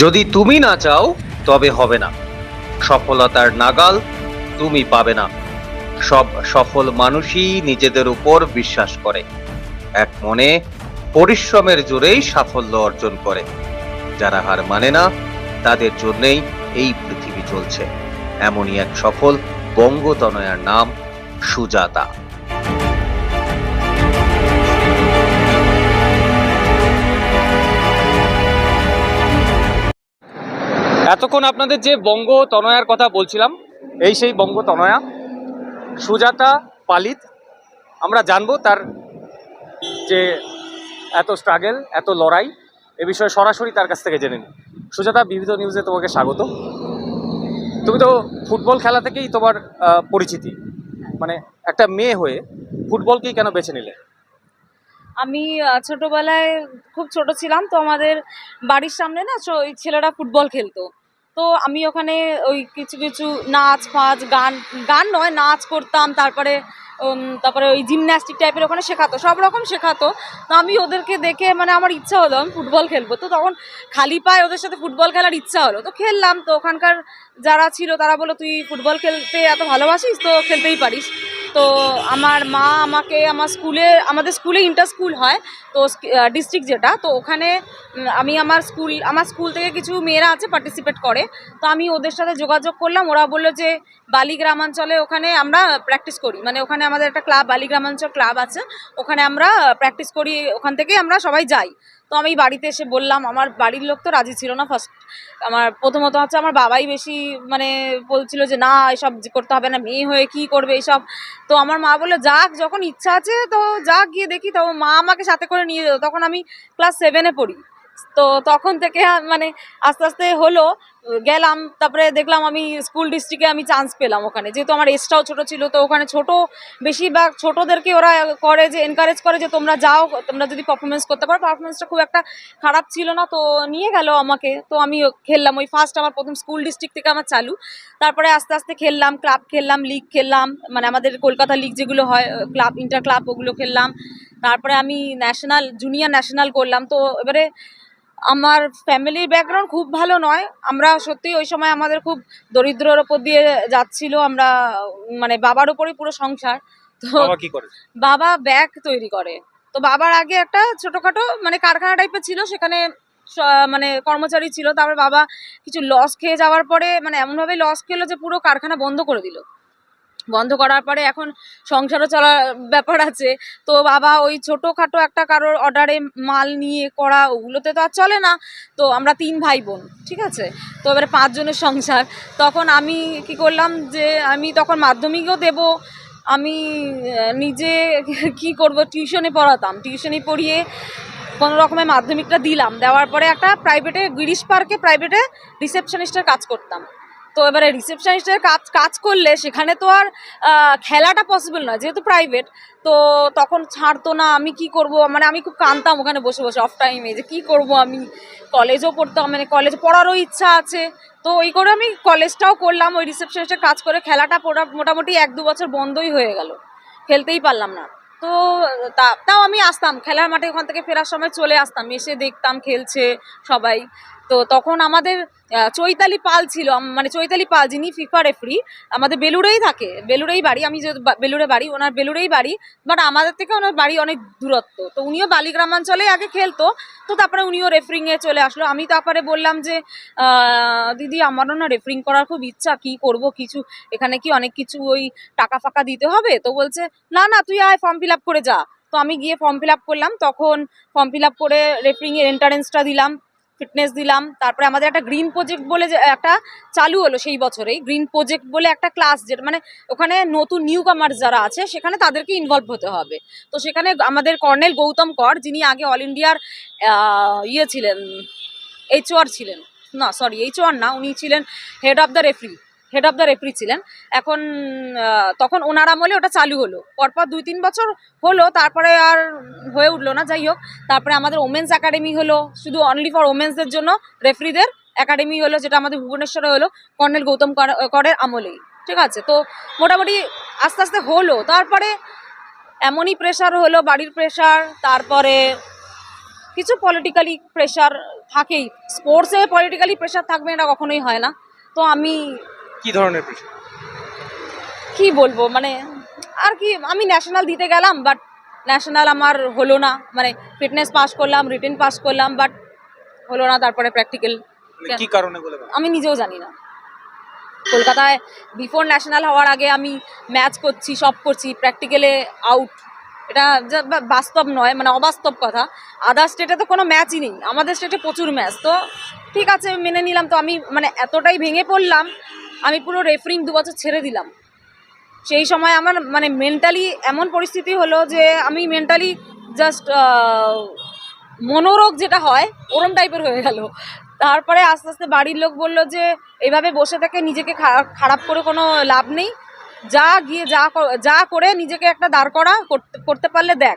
যদি তুমি না চাও, তবে হবে না। সফলতার নাগাল তুমি পাবে না। সব সফল মানুষই নিজেদের উপর বিশ্বাস করে। এক মনে পরিশ্রমের জোরেই সাফল্য অর্জন করে। যারা হার মানে না, তাদের জন্যই এই পৃথিবী চলছে। এমনই এক সফল বঙ্গতনয়ার নাম সুজাতা। এতক্ষণ আপনাদের যে বঙ্গ তনয়ার কথা বলছিলাম, এই সেই বঙ্গ তনয়া, সুজাতা পালিত, আমরা জানব তার যে এত স্ট্রাগল এত লড়াই, এ বিষয়ে সরাসরি তার কাছ থেকে জেনে নিই। সুজাতা, বিবিধ নিউজে তোমাকে স্বাগত। তুমি তো ফুটবল খেলা থেকেই তোমার পরিচিতি। মানে একটা মেয়ে হয়ে ফুটবলকেই কেন বেছে নিলে? আমি ছোটবেলায় খুব ছোট ছিলাম, তো আমাদের বাড়ির সামনে না ওই ছেলেরা ফুটবল খেলতো। তো আমি ওখানে ওই কিছু কিছু নাচ ফাচ গান গান নয়, নাচ করতাম, তারপরে তারপরে ওই জিমন্যাস্টিক টাইপের ওখানে শেখাতো, সব রকম শেখাতো। তো আমি ওদেরকে দেখে মানে আমার ইচ্ছা হলো আমি ফুটবল খেলব। তো তখন খালি পায়ে ওদের সাথে ফুটবল খেলার ইচ্ছা হলো। তো খেললাম, তো ওখানকার যারা ছিল তারা বলল, তুই ফুটবল খেলতে এত ভালোবাসিস, তো খেলতেই পারিস। তো আমার মা আমাকে আমার স্কুলে, আমাদের স্কুলে ইন্টার স্কুল হয়, তো ডিস্ট্রিক্ট যেটা, তো ওখানে আমি আমার স্কুল আমার স্কুল থেকে কিছু মেয়েরা আছে পার্টিসিপেট করে, তো আমি ওদের সাথে যোগাযোগ করলাম, ওরা বলল যে বালি গ্রামাঞ্চলে ওখানে আমরা প্র্যাকটিস করি মানে ওখানে আমাদের একটা ক্লাব বালি গ্রামাঞ্চল ক্লাব আছে, ওখানে আমরা প্র্যাকটিস করি, ওখান থেকেই আমরা সবাই যাই তো আমি বাড়িতে এসে বললাম, আমার বাড়ির লোক তো রাজি ছিল না ফার্স্ট আমার প্রথমত হচ্ছে আমার বাবাই বেশি মানে বলছিল যে, না, এসব করতে হবে না, মেয়ে হয়ে কি করবে এইসব তো আমার মা বলল, যাক, যখন ইচ্ছা আছে তো যাক, গিয়ে দেখি। তো মা আমাকে সাথে করে নিয়ে যেত। তখন আমি ক্লাস সেভেনে পড়ি। তো তখন থেকে মানে আস্তে আস্তে হলো, গেলাম, তারপরে দেখলাম আমি স্কুল ডিস্ট্রিক্টে আমি চান্স পেলাম ওখানে। যেহেতু আমার এজটাও ছোট ছিল, তো ওখানে ছোট, বেশিরভাগ ছোটদেরকে ওরা করে যে এনকারেজ করে যে, তোমরা যাও, তোমরা যদি পারফরমেন্স করতে পারো পারফরমেন্সটা খুব একটা খারাপ ছিল না, তো নিয়ে গেল আমাকে। তো আমি খেললাম, ওই ফার্স্ট আমার প্রথম স্কুল ডিস্ট্রিক্ট থেকে আমার চালু। তারপরে আস্তে আস্তে খেললাম ক্লাব খেললাম লিগ খেললাম মানে আমাদের কলকাতা লিগ যেগুলো হয় ক্লাব ইন্টার ক্লাব ওগুলো খেললাম। তারপরে আমি ন্যাশনাল জুনিয়র ন্যাশনাল করলাম। তো এবারে আমার ফ্যামিলির ব্যাকগ্রাউন্ড খুব ভালো নয়। আমরা সত্যি ওই সময় আমাদের খুব দরিদ্রর ওপর দিয়ে যাচ্ছিল। আমরা মানে বাবার ওপরই পুরো সংসার। তো বাবা কি করে? বাবা ব্যাগ তৈরি করে। তো বাবার আগে একটা ছোটখাটো মানে কারখানা টাইপের ছিল। সেখানে মানে কর্মচারী ছিল। তারপর বাবা কিছু লস খেয়ে যাওয়ার পরে মানে এমনভাবে লস খেলো যে পুরো কারখানা বন্ধ করে দিল। বন্ধ করার পরে এখন সংসারও চলার ব্যাপার আছে। তো বাবা ওই ছোটোখাটো একটা কারোর অর্ডারে মাল নিয়ে করা ওগুলোতে তো আর চলে না। তো আমরা তিন ভাই বোন ঠিক আছে? তো এবারে পাঁচজনের সংসার। তখন আমি কি করলাম যে আমি তখন মাধ্যমিকও দেব। আমি নিজে কি করব? টিউশনে পড়াতাম। টিউশনি পড়িয়ে কোনো রকমের মাধ্যমিকটা দিলাম। দেওয়ার পরে একটা প্রাইভেটে গিরিশ পার্কে প্রাইভেটে রিসেপশনিস্টের কাজ করতাম। তো এবারে রিসেপশনিস্টের কাজ কাজ করলে সেখানে তো আর খেলাটা পসিবল নয়, যেহেতু প্রাইভেট তো তখন ছাড়তো না, আমি কি করব? মানে আমি খুব কাঁদতাম ওখানে বসে বসে অফ টাইমে যে কি করব আমি? কলেজও পড়তাম মানে কলেজ পড়ারও ইচ্ছা আছে। তো ওই করে আমি কলেজটাও করলাম, ওই রিসেপশনিস্টের কাজ করে খেলাটা পোড়া- মোটামুটি এক দু বছর বন্ধই হয়ে গেল। খেলতেই পারলাম না। তা- তাও আমি আসতাম, খেলার মাঠে ওখান থেকে ফেরার সময় চলে আসতাম, এসে দেখতাম খেলছে সবাই। তো তখন আমাদের চৈতালি পাল ছিল মানে চৈতালি পাল যিনি ফিফা রেফারি আমাদের বেলুড়েই থাকে, বেলুড়েই বাড়ি, আমি যে বেলুড়ে বাড়ি, ওনার বেলুড়েই বাড়ি বাট আমাদের থেকে ওনার বাড়ি অনেক দূরত্ব, তো উনিও বালি গ্রামাঞ্চলে আগে খেলতো, তো তারপরে উনিও রেফারিংয়ে চলে আসলো, আমি তারপরে বললাম যে দিদি আমারও না রেফারিং করার খুব ইচ্ছা, কি করব, কিছু, এখানে কি অনেক কিছু ওই টাকা ফাঁকা দিতে হবে, তো বলছে, না না, তুই আয় ফর্ম ফিল করে যা। তো আমি গিয়ে ফর্ম ফিল করলাম, তখন ফর্ম ফিল করে রেফারিংয়ের এন্ট্রান্সটা দিলাম ফিটনেস দিলাম। তারপরে আমাদের একটা গ্রিন প্রজেক্ট বলে একটা চালু হলো সেই বছরেই। গ্রিন প্রজেক্ট বলে একটা ক্লাস যেটা মানে ওখানে নতুন নিউ কামার যারা আছে, সেখানে তাদেরকে ইনভলভ হতে হবে। তো সেখানে আমাদের কর্নেল গৌতম কর, যিনি আগে অল ইন্ডিয়ার ইয়ে ছিলেন এইচওয়ার ছিলেন। না সরি এইচওয়ার না, উনি ছিলেন head of the referee head of the referee ছিলেন। এখন তখন ওনার আমলে ওটা চালু হলো। পরপর দুই তিন বছর হলো, তারপরে আর হয়ে উঠল না, যাই হোক। তারপরে আমাদের ওমেন্স একাডেমি হলো, শুধু অনলি ফর ওমেন্সদের জন্য রেফারিদের একাডেমি হলো, যেটা আমাদের ভুবনেশ্বরে হলো, কর্নেল গৌতম কর- করের আমলেই। ঠিক আছে? তো মোটামুটি আস্তে আস্তে হলো। তারপরে এমনই প্রেশার হলো, বাড়ির প্রেশার তারপরে কিছু পলিটিক্যালি প্রেশার থাকেই। স্পোর্টসে পলিটিক্যালি প্রেশার থাকবে এটা কখনোই হয় না। তো আমি কি ধরনের প্রেশার কি বলব? মানে আর কি আমি ন্যাশনাল দিতে গেলাম বাট ন্যাশনাল আমার হলো না। মানে ফিটনেস পাস করলাম রিটেন পাস করলাম বাট হলো না তারপরে প্র্যাকটিক্যাল মানে কি কারণে আমি নিজেও জানি না। কলকাতায় বিফোর ন্যাশনাল হওয়ার আগে আমি ম্যাচ করছি সব করছি প্র্যাকটিক্যালে আউট এটা বাস্তব নয় মানে অবাস্তব কথা। আদার স্টেটে তো কোনো ম্যাচই নেই। আমাদের স্টেটে প্রচুর ম্যাচ তো ঠিক আছে মেনে নিলাম। তো আমি মানে এতটাই ভেঙে পড়লাম আমি পুরো রেফারিং দু বছর ছেড়ে দিলাম। সেই সময় আমার মানে মেন্টালি এমন পরিস্থিতি হলো যে আমি মেন্টালি জাস্ট মনোরোগ যেটা হয়, ওরম টাইপের হয়ে গেল। তারপরে আস্তে আস্তে বাড়ির লোক বলল যে, এভাবে বসে থেকে নিজেকে খারাপ করে কোনো লাভ নেই। যা গিয়ে যা যা করে নিজেকে একটা দাঁড় করা, করতে পারলে দেখ।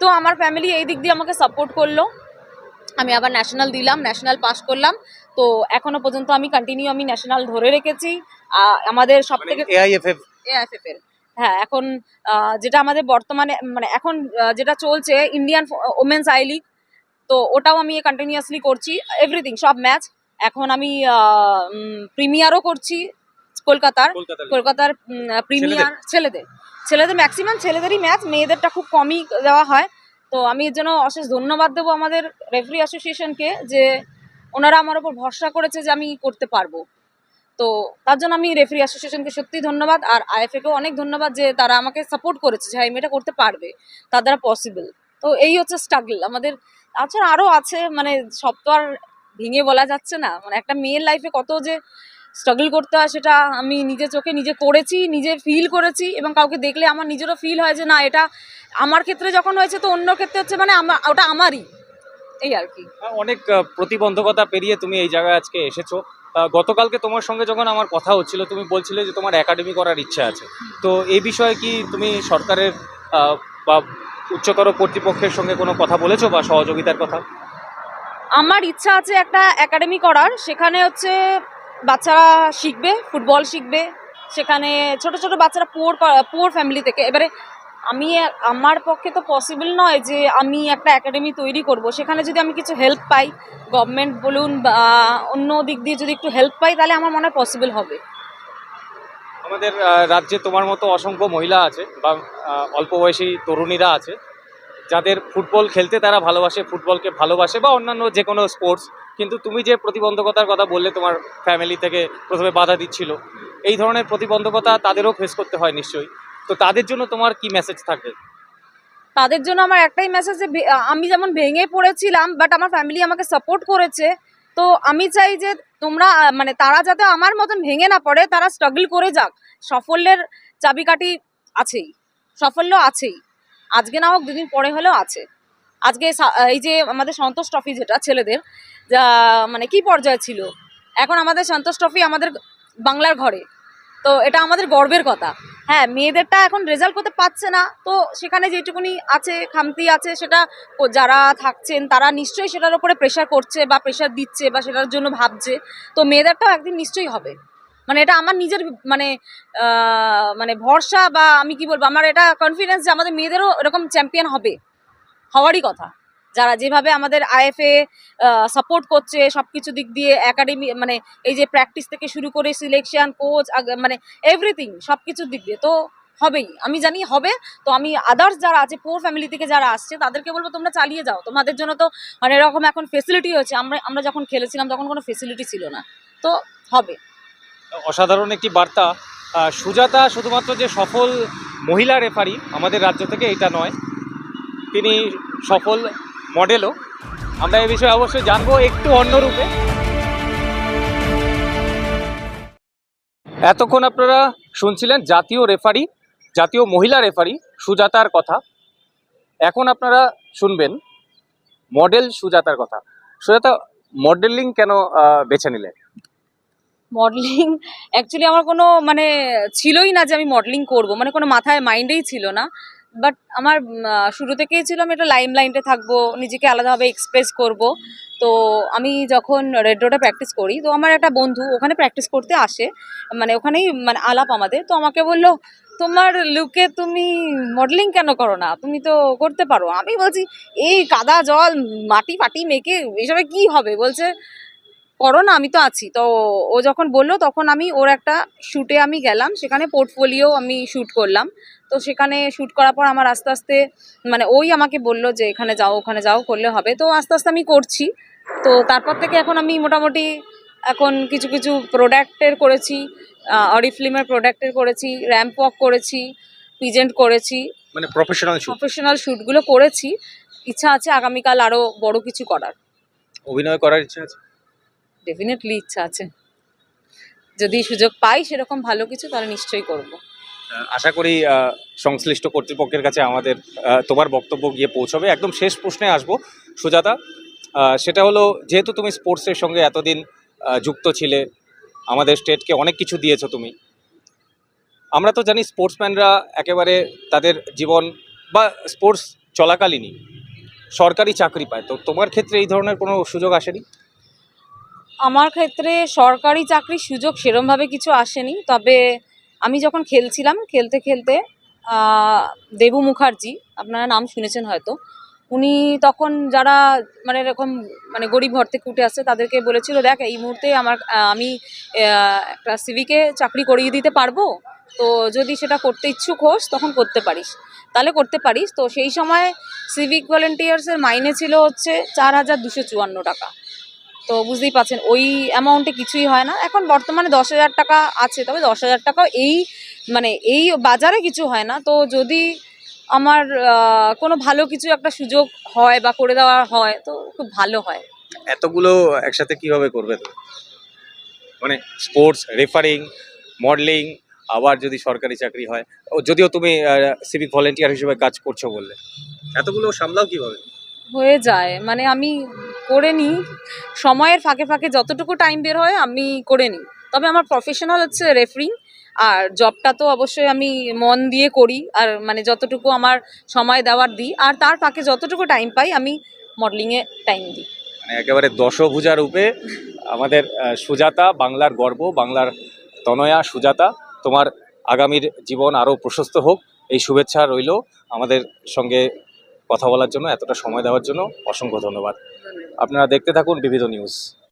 তো আমার ফ্যামিলি এই দিক দিয়ে আমাকে সাপোর্ট করল। আমি আবার ন্যাশনাল দিলাম ন্যাশনাল পাস করলাম। তো এখনও পর্যন্ত আমি কন্টিনিউ আমি ন্যাশনাল ধরে রেখেছি। আহ, আমাদের সব থেকে এআইএফএফ এআইএফএফ এর। হ্যাঁ এখন আহ, যেটা আমাদের বর্তমানে মানে এখন যেটা চলছে ইন্ডিয়ান ওমেন্স আই লিগ তো ওটাও আমি কন্টিনিউয়াসলি করছি এভরিথিং সব ম্যাচ এখন আমি প্রিমিয়ারও করছি কলকাতার। কলকাতার প্রিমিয়ার ছেলেদের। ছেলেদের। ম্যাক্সিমাম ছেলেদেরই ম্যাচ মেয়েদেরটা খুব কমই দেওয়া হয়। তো আমি এর জন্য অশেষ ধন্যবাদ দেবো আমাদের রেফারি অ্যাসোসিয়েশনকে যে ওনারা আমার ওপর ভরসা করেছে যে আমি করতে পারব। তো তার জন্য আমি রেফারি অ্যাসোসিয়েশনকে সত্যি ধন্যবাদ, আর আইএফএকেও অনেক ধন্যবাদ যে তারা আমাকে সাপোর্ট করেছে যে হ্যাঁ মেয়েটা করতে পারবে তার দ্বারা পসিবল তো এই হচ্ছে স্ট্রাগল আমাদের তাছাড়া আরও আছে মানে সব তো আর ভেঙে বলা যাচ্ছে না। মানে একটা মেয়ের লাইফে কত যে স্ট্রাগল করতে হয়, সেটা আমি নিজে চোখে নিজে করেছি, নিজে ফিল করেছি, এবং কাউকে দেখলে আমার নিজেরও ফিল হয় যে, না, এটা আমার ক্ষেত্রে যখন হয়েছে, তো অন্য ক্ষেত্রে হচ্ছে মানে ওটা আমারই। এই আর কি। অনেক প্রতিবন্ধকতা পেরিয়ে তুমি এই জায়গায় আজকে এসেছ। গতকালকে তোমার সঙ্গে যখন আমার কথা হচ্ছিল তুমি বলছিলে যে তোমার একাডেমি করার ইচ্ছা আছে। তো এই বিষয়ে কি তুমি সরকারের বা উচ্চতর কর্তৃপক্ষের সঙ্গে কোনো কথা বলেছ বা সহযোগিতার কথা? আমার ইচ্ছা আছে একটা একাডেমি করার। সেখানে হচ্ছে বাচ্চারা শিখবে ফুটবল শিখবে। সেখানে ছোট ছোট বাচ্চারা পুয়ার পুয়ার ফ্যামিলি থেকে এবারে আমি আমার পক্ষে তো পসিবল নয় যে আমি একটা একাডেমি তৈরি করব। সেখানে যদি আমি কিছু হেল্প পাই গভর্নমেন্ট বলুন বা অন্য দিক দিয়ে যদি একটু হেল্প পাই, তাহলে আমার মনে হয় পসিবল হবে। আমাদের রাজ্যে তোমার মতো অসংখ্য মহিলা আছে বা অল্প বয়সী তরুণীরা আছে, যাদের ফুটবল খেলতে তারা ভালোবাসে, ফুটবলকে ভালোবাসে বা অন্যান্য যে কোনো স্পোর্টস কিন্তু তুমি যে প্রতিবন্ধকতার কথা বললে, তোমার ফ্যামিলি থেকে প্রথমে বাধা দিচ্ছিল, এই ধরনের প্রতিবন্ধকতা তাদেরও ফেস করতে হয় নিশ্চয়ই। তো তাদের জন্য তোমার কি মেসেজ থাকবে? তাদের জন্য আমার একটাই মেসেজ যে আমি যেমন ভেঙে পড়েছিলাম বাট আমার ফ্যামিলি আমাকে সাপোর্ট করেছে, তো আমি চাই যে তোমরা মানে তারা যাতে আমার মতন ভেঙে না পড়ে, তারা স্ট্রাগল করে যাক। সাফল্যের চাবিকাঠি আছেই, সাফল্য আছেই। আজকে না হোক, দুদিন পরে হলেও আছে। আজকে এই যে আমাদের সন্তোষ ট্রফি যেটা, ছেলেদের, যা মানে কি পর্যায়ে ছিল? এখন আমাদের সন্তোষ ট্রফি আমাদের বাংলার ঘরে। তো এটা আমাদের গর্বের কথা। হ্যাঁ মেয়েদেরটা এখন রেজাল্ট করতে পারছে না। তো সেখানে যেটুকুনি আছে, খামতি আছে, সেটা যারা থাকছেন, তারা নিশ্চয়ই সেটার উপরে প্রেশার করছে বা প্রেশার দিচ্ছে বা সেটার জন্য ভাবছে। তো মেয়েদেরটাও একদিন নিশ্চয়ই হবে। মানে এটা আমার নিজের মানে মানে ভরসা বা আমি কি বলব? আমার এটা কনফিডেন্স যে আমাদের মেয়েদেরও এরকম চ্যাম্পিয়ন হবে। হওয়ারই কথা। যারা যেভাবে আমাদের আইএফএ সাপোর্ট করছে সব কিছু দিক দিয়ে একাডেমি মানে এই যে প্র্যাকটিস থেকে শুরু করে সিলেকশন কোচ মানে এভরিথিং সব কিছুর দিক দিয়ে। তো হবেই। আমি জানি হবে। তো আমি আদার্স যারা আছে পোর ফ্যামিলি থেকে যারা আসছে, তাদেরকে বলব তোমরা চালিয়ে যাও। তোমাদের জন্য তো অনেক রকম এখন ফেসিলিটি হয়েছে। আমরা আমরা যখন খেলেছিলাম, তখন কোনো ফেসিলিটি ছিল না। তো হবে। অসাধারণ একটি বার্তা। সুজাতা শুধুমাত্র যে সফল মহিলা রেফারি আমাদের রাজ্য থেকে, এটা নয়। তিনি সফল মডেলও। আমরা এই বিষয়ে অবশ্যই জানব একটু অন্য রূপে। এতক্ষণ আপনারা শুনছিলেন জাতীয় রেফারি, জাতীয় মহিলা রেফারি সুজাতার কথা। এখন আপনারা শুনবেন মডেল সুজাতার কথা। সুজাতা, মডেলিং কেন বেছে নিলেন? মডেলিং অ্যাকচুয়ালি আমার কোনো মানে ছিলই না যে আমি মডেলিং করব। মানে কোনো মাথায় মাইন্ডেই ছিল না। বাট আমার শুরু থেকেই ছিল আমি একটা লাইম লাইনটা থাকব, নিজেকে আলাদাভাবে এক্সপ্রেস করব। তো আমি যখন রেড রোডে প্র্যাকটিস করি, তো আমার একটা বন্ধু ওখানে প্র্যাকটিস করতে আসে। মানে ওখানেই মানে আলাপ আমাদের। তো আমাকে বলল, তোমার লুকে তুমি মডেলিং কেন করো না? তুমি তো করতে পারো। আমি বলছি, এই কাদা জল, মাটি ফাটি মেখে এসবে কি হবে? বলছে, করো না, আমি তো আছি। তো ও যখন বলল, তখন আমি ওর একটা শ্যুটে আমি গেলাম। সেখানে পোর্টফোলিও আমি শ্যুট করলাম। তো সেখানে শ্যুট করার পর আমার আস্তে আস্তে মানে ওই আমাকে বলল যে এখানে যাও ওখানে যাও করলে হবে। তো আস্তে আস্তে আমি করছি। তো তারপর থেকে এখন আমি মোটামুটি এখন কিছু কিছু প্রোডাক্টের করেছি। অরিফিল্মের প্রোডাক্টের করেছি র্যাম্প ওয়াক করেছি পিজেন্ট করেছি। মানে প্রফেশনাল প্রফেশনাল শ্যুটগুলো করেছি। ইচ্ছা আছে আগামীকাল আরও বড় কিছু করার। অভিনয় করার ইচ্ছা আছে? ডেফিনেটলি ইচ্ছা আছে। যদি সুযোগ পাই সেরকম ভালো কিছু তাহলে নিশ্চয়ই করব। আশা করি সংশ্লিষ্ট কর্তৃপক্ষের কাছে আমাদের তোমার বক্তব্য গিয়ে পৌঁছবে। একদম শেষ প্রশ্নে আসব, সুজাতা। সেটা হলো, যেহেতু তুমি স্পোর্টসের সঙ্গে এতদিন যুক্ত ছিলে, আমাদের স্টেটকে অনেক কিছু দিয়েছ তুমি। আমরা তো জানি স্পোর্টসম্যানরা একেবারে তাদের জীবন বা স্পোর্টস চলাকালীনই, সরকারি চাকরি পায়। তো তোমার ক্ষেত্রে এই ধরনের কোনো সুযোগ আসেনি? আমার ক্ষেত্রে সরকারি চাকরির সুযোগ সেরমভাবে কিছু আসেনি, তবে আমি যখন খেলছিলাম, খেলতে খেলতে দেবু মুখার্জি, আপনারা নাম শুনেছেন হয়তো, উনি তখন যারা মানে এরকম মানে গরিব ঘর থেকে উঠে আসছে তাদেরকে বলেছিল, দেখ, এই মুহূর্তে আমার আমি একটা সিভিকে চাকরি করিয়ে দিতে পারব, তো যদি সেটা করতে ইচ্ছুক হোস, তখন করতে পারিস। তাহলে করতে পারিস। তো সেই সময় সিভিক ভলেন্টিয়ার্সের মাইনে ছিল হচ্ছে চার হাজার দুশো চুয়ান্ন টাকা। তো বুঝতেই পারছেন, ওই অ্যামাউন্টে কিছুই হয় না। এখন বর্তমানে দশ হাজার টাকা আছে, তবে দশ হাজার টাকাও এই মানে এই বাজারে কিছু হয় না। তো যদি আমার কোনো ভালো কিছু একটা সুযোগ হয় বা করে দেওয়া হয়, তো খুব ভালো হয়। এতগুলো একসাথে কীভাবে করবে তুমি? মানে স্পোর্টস রেফারিং মডেলিং আবার যদি সরকারি চাকরি হয় যদিও তুমি সিভিক ভলেন্টিয়ার হিসেবে কাজ করছ বললে। এতগুলো সামলাও কীভাবে? হয়ে যায়। মানে আমি করে নিই, সময়ের ফাঁকে ফাঁকে যতটুকু টাইম বের হয় আমি করে নিই। তবে আমার প্রফেশনাল হচ্ছে রেফারিং আর জবটা তো অবশ্যই আমি মন দিয়ে করি, আর মানে যতটুকু আমার সময় দেওয়ার দিই, আর তার ফাঁকে যতটুকু টাইম পাই আমি মডেলিংয়ে টাইম দিই। মানে একেবারে দশভুজা রূপে আমাদের সুজাতা, বাংলার গর্ব, বাংলার তনয়া, সুজাতা, তোমার আগামীর জীবন আরও প্রশস্ত হোক। এই শুভেচ্ছা রইল আমাদের সঙ্গে কথা বলার জন্য এতটা সময় দেওয়ার জন্য অসংখ্য ধন্যবাদ। আপনারা দেখতে থাকুন বিবিধ নিউজ।